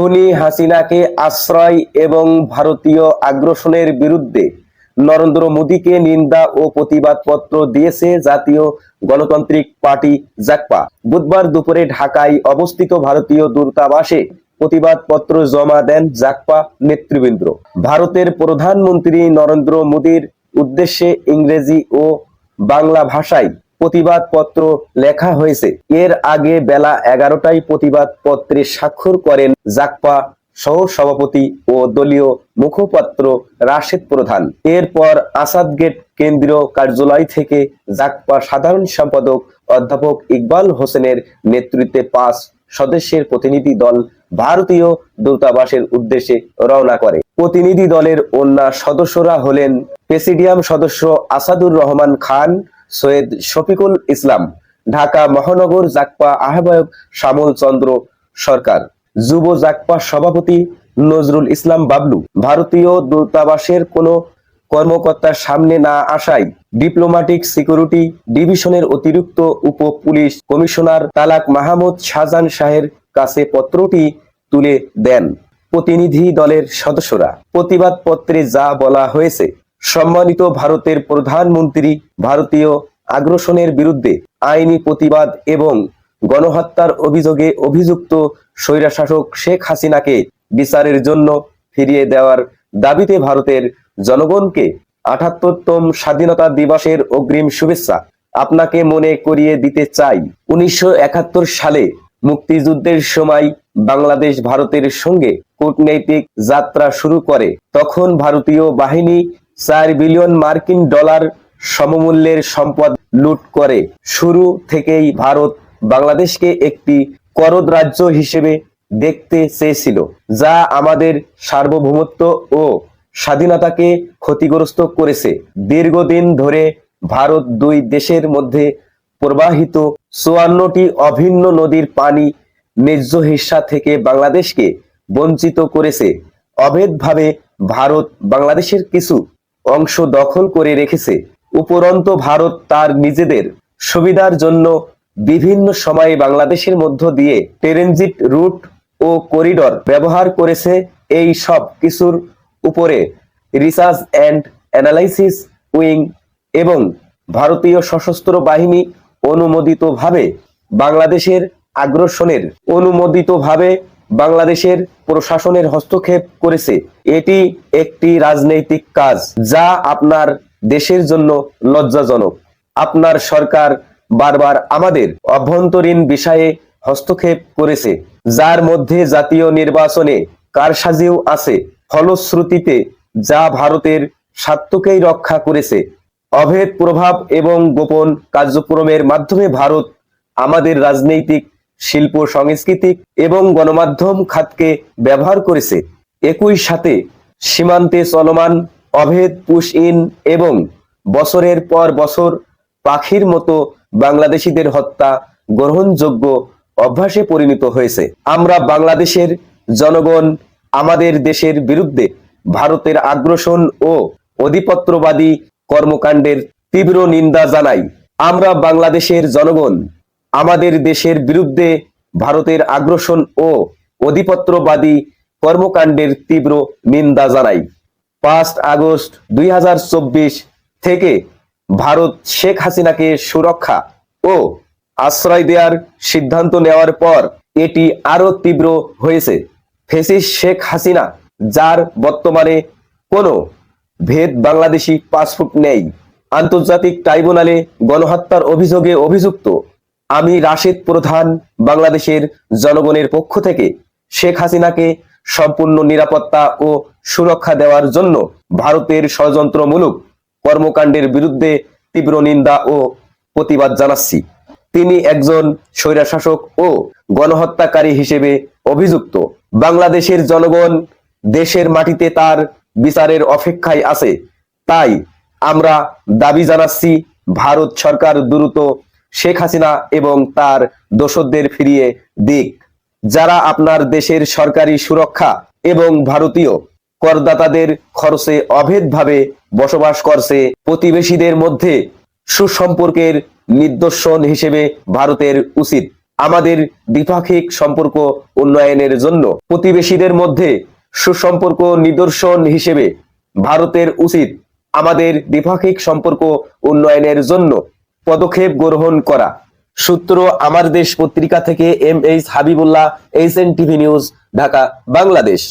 খুনি হাসিনাকে আশ্রয় এবং ভারতীয় আগ্রাসনের বিরুদ্ধে নরেন্দ্র মোদীকে নিন্দা ও প্রতিবাদ পত্র দিয়েছে জাতীয় গণতান্ত্রিক পার্টি জাকপা বুধবার দুপুরে ঢাকায় অবস্থিত ভারতীয় দূতাবাসে প্রতিবাদ পত্র জমা দেন জাকপা নেতৃবৃন্দ। ভারতের প্রধানমন্ত্রী নরেন্দ্র মোদীর উদ্দেশ্যে ইংরেজি ও বাংলা ভাষায় প্রতিবাদ পত্র লেখা হয়েছে। এর আগে বেলা এগারোটায় প্রতিবাদ পত্রে স্বাক্ষর করেন জাকপা সহ সভাপতি ও দলীয় মুখপাত্র রাশেদ প্রধান। এরপর আসাদ গেট কেন্দ্রীয় কার্যালয় থেকে জাকপা সাধারণ সম্পাদক অধ্যাপক ইকবাল হোসেনের নেতৃত্বে পাঁচ সদস্যের প্রতিনিধি দল ভারতীয় দূতাবাসের উদ্দেশ্যে রওনা করে। প্রতিনিধি দলের অন্য সদস্যরা হলেন প্রেসিডিয়াম সদস্য আসাদুর রহমান খান সৈয়দ শফিকুল ইসলাম, ঢাকা মহানগর জাকপা আহ্বায়ক শ্যামল চন্দ্র সরকার, যুব জাকপা সভাপতি নজরুল ইসলাম বাবলু। ভারতীয় দূতাবাসের কোনো কর্মকর্তার সামনে না আসায় ডিপ্লোম্যাটিক সিকিউরিটি ডিভিশনের অতিরিক্ত উপ পুলিশ কমিশনার তালাক মাহমুদ শাহজান শাহের কাছে পত্রটি তুলে দেন। প্রতিনিধি দলের সদস্যরা। প্রতিবাদ পত্রে যা বলা হয়েছে সম্মানিত ভারতের প্রধানমন্ত্রী ভারতীয় আগ্রাসনের বিরুদ্ধে আইনি প্রতিবাদ এবং গণহত্যার অভিযোগে অভিযুক্ত স্বৈরাশাসক শেখ হাসিনাকে বিচারের জন্য ফিরিয়ে দেওয়ার দাবিতে ভারতের জনগণকে আঠাত্তরতম স্বাধীনতা দিবসের অগ্রিম শুভেচ্ছা আপনাকে মনে করিয়ে দিতে চাই। উনিশশো একাত্তর সালে মুক্তিযুদ্ধের সময় বাংলাদেশ ভারতের সঙ্গে কূটনৈতিক যাত্রা শুরু করে। তখন ভারতীয় বাহিনী চার বিলিয়ন মার্কিন ডলার সমমূল্যের সম্পদ লুট করে। শুরু থেকেই ভারত বাংলাদেশকে একটি করদ রাজ্য হিসেবে দেখতে চেয়েছিল, যা আমাদের সার্বভৌমত্ব ও স্বাধীনতাকে ক্ষতিগ্রস্ত করেছে। দীর্ঘদিন ধরে ভারত দুই দেশের মধ্যে প্রবাহিত চুয়ান্নটি অভিন্ন নদীর পানি ন্যায্য হিস্সা থেকে বাংলাদেশকে বঞ্চিত করেছে। অভেদভাবে ভারত বাংলাদেশের কিছু অংশ দখল করে রেখেছে। উপরন্ত ভারত তার নিজেদের সুবিধার জন্য বিভিন্ন সময়ে বাংলাদেশের মধ্য দিয়ে ট্রেনজিট রুট ও করিডর ব্যবহার করেছে। এই সব কিছুর উপরে রিসার্চ অ্যান্ড অ্যানালাইসিস উইং এবং ভারতীয় সশস্ত্র বাহিনী অনুমোদিতভাবে বাংলাদেশের আগ্রাসনের অনুমোদিতভাবে বাংলাদেশের প্রশাসনের হস্তক্ষেপ করেছে। এটি একটি রাজনৈতিক কাজ যা আপনার দেশের জন্য লজ্জাজনক। আপনার সরকার বারবার আমাদের অভ্যন্তরীণ বিষয়ে হস্তক্ষেপ করেছে, যার মধ্যে জাতীয় নির্বাচনে কারসাজিও আছে। ফলশ্রুতিতে যা ভারতের স্বার্থকেই রক্ষা করেছে। অভেদ প্রভাব এবং গোপন কার্যক্রমের মাধ্যমে ভারত আমাদের রাজনৈতিক শিল্প সাংস্কৃতিক এবং গণমাধ্যম খাতকে ব্যবহার করেছে। একই সাথে সীমান্তে চলমান অভেদ পুশ ইন এবং বছরের পর বছর পাখির মতো বাংলাদেশিদের হত্যা গ্রহণযোগ্য অভ্যাসে পরিণত হয়েছে। আমরা বাংলাদেশের জনগণ আমাদের দেশের বিরুদ্ধে ভারতের আগ্রাসন ও অধিপত্রবাদী কর্মকাণ্ডের তীব্র নিন্দা জানাই। আমরা বাংলাদেশের জনগণ আমাদের দেশের বিরুদ্ধে ভারতের আগ্রাসন ও অধিপত্রবাদী কর্মকাণ্ডের তীব্র নিন্দা জানাই। পাঁচ আগস্ট দুই হাজার চব্বিশ থেকে ভারত শেখ হাসিনাকে সুরক্ষা ও আশ্রয় দেওয়ার সিদ্ধান্ত নেওয়ার পর এটি আরও তীব্র হয়েছে। ফেসিস শেখ হাসিনা, যার বর্তমানে কোনো ভেদ বাংলাদেশি পাসপোর্ট নেই, আন্তর্জাতিক ট্রাইব্যুনালে গণহত্যার অভিযোগে অভিযুক্ত আমি রাশেদ প্রধান বাংলাদেশের জনগণের পক্ষ থেকে শেখ হাসিনাকে সম্পূর্ণ নিরাপত্তা ও সুরক্ষা দেওয়ার জন্য ভারতের ষড়যন্ত্রমূলক কর্মকাণ্ডের বিরুদ্ধে তীব্র নিন্দা ও প্রতিবাদ জানাচ্ছি। তিনি একজন স্বৈরাশাসক ও গণহত্যাকারী হিসেবে অভিযুক্ত। বাংলাদেশের জনগণ দেশের মাটিতে তার বিচারের অপেক্ষায় আছে। তাই আমরা দাবি জানাচ্ছি, ভারত সরকার দ্রুত শেখ হাসিনা এবং তার দোসরদের ফিরিয়ে দিক। যারা আপনার দেশের সরকারি সুরক্ষা এবং ভারতীয় করদাতাদের খরচে অভেদভাবে বসবাস করছে, প্রতিবেশীদের মধ্যে সুসম্পর্কের নিদর্শন হিসেবে ভারতের উচিত। আমাদের দ্বিপাক্ষিক সম্পর্ক উন্নয়নের জন্য প্রতিবেশীদের মধ্যে সুসম্পর্ক নিদর্শন হিসেবে ভারতের উচিত। আমাদের দ্বিপাক্ষিক সম্পর্ক উন্নয়নের জন্য পদক্ষেপ গ্রহণ করা। সূত্র আমার দেশ পত্রিকা থেকে M H Habibullah H N TV news, Dhaka, Bangladesh.